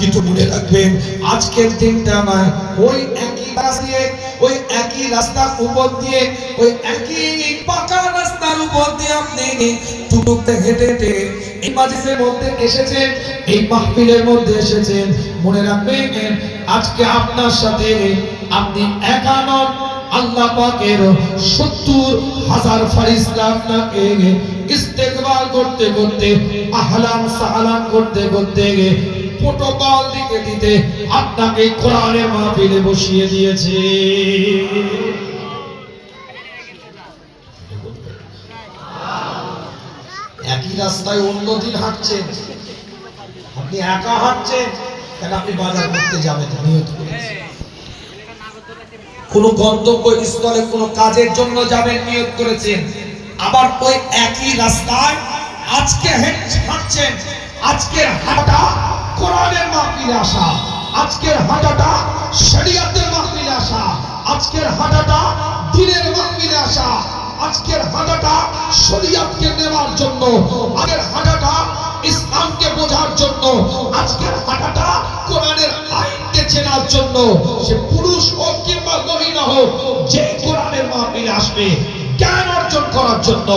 কিছু মনে রাখবেন, আজকের দিনটা নয় ওই একই রাস্তা দিয়ে, ওই একই রাস্তার উপর দিয়ে, ওই একই পাকা রাস্তার উপর দিয়ে আপনি টুকটুকতে হেঁটে হেঁটে এই মাঝের মধ্যে এসেছেন, এই মাহফিলের মধ্যে এসেছেন। মনে রাখবেন, আজকে আপনার সাথে আপনি একা নন, আল্লাহ পাকের সত্তর হাজার ফারিস্তা আপনাকে ইস্তেকবাল করতে করতে, আহলান সাহালান করতে করতে প্রোটোকল দিতে দিতে আপনাকে কোরআনের মাহফিলে বসিয়ে দিয়েছে। একই রাস্তায় অন্যদিন হাঁটছেন। আপনি একা হাঁটছেন কেন আপনি বাজার করতে যাবেন নিয়ত করেছেন কোন গন্তব্য স্থলে কোন কাজের জন্য যাবেন, নিয়োগ করেছেন। আবার ওই একই রাস্তায় আজকে হেঁট- হাঁটছেন, আজকে হাঁটা কোরআনের মাহফিলে আসা, আজকের হাঁটাটা শরিয়াতের মাহফিলে আসা, আজকের হাঁটাটা দিনের মাহফিলে আসা, আজকের হাঁটাটা শরিয়াতকে নেওয়ার জন্য আগের হাঁটাটা ইসলামকে বোঝার জন্য, আজকের হাঁটাটা কোরআনের আইনকে চেনার জন্য, সে পুরুষ হোক কিংবা মহিলা হোক, যে কোরআনের মাহফিলে আসবে জ্ঞান অর্জন করার জন্য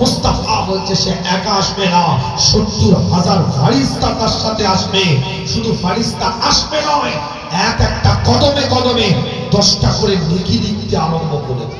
মুস্তাফা বলছে, সে একা আসবে না, সত্তর হাজার ফারিস্তা তার সাথে আসবে। শুধু ফারিস্তা আসবে নয়, এক একটা কদমে কদমে দশটা করে নেকি দিতে আরম্ভ করে দেবে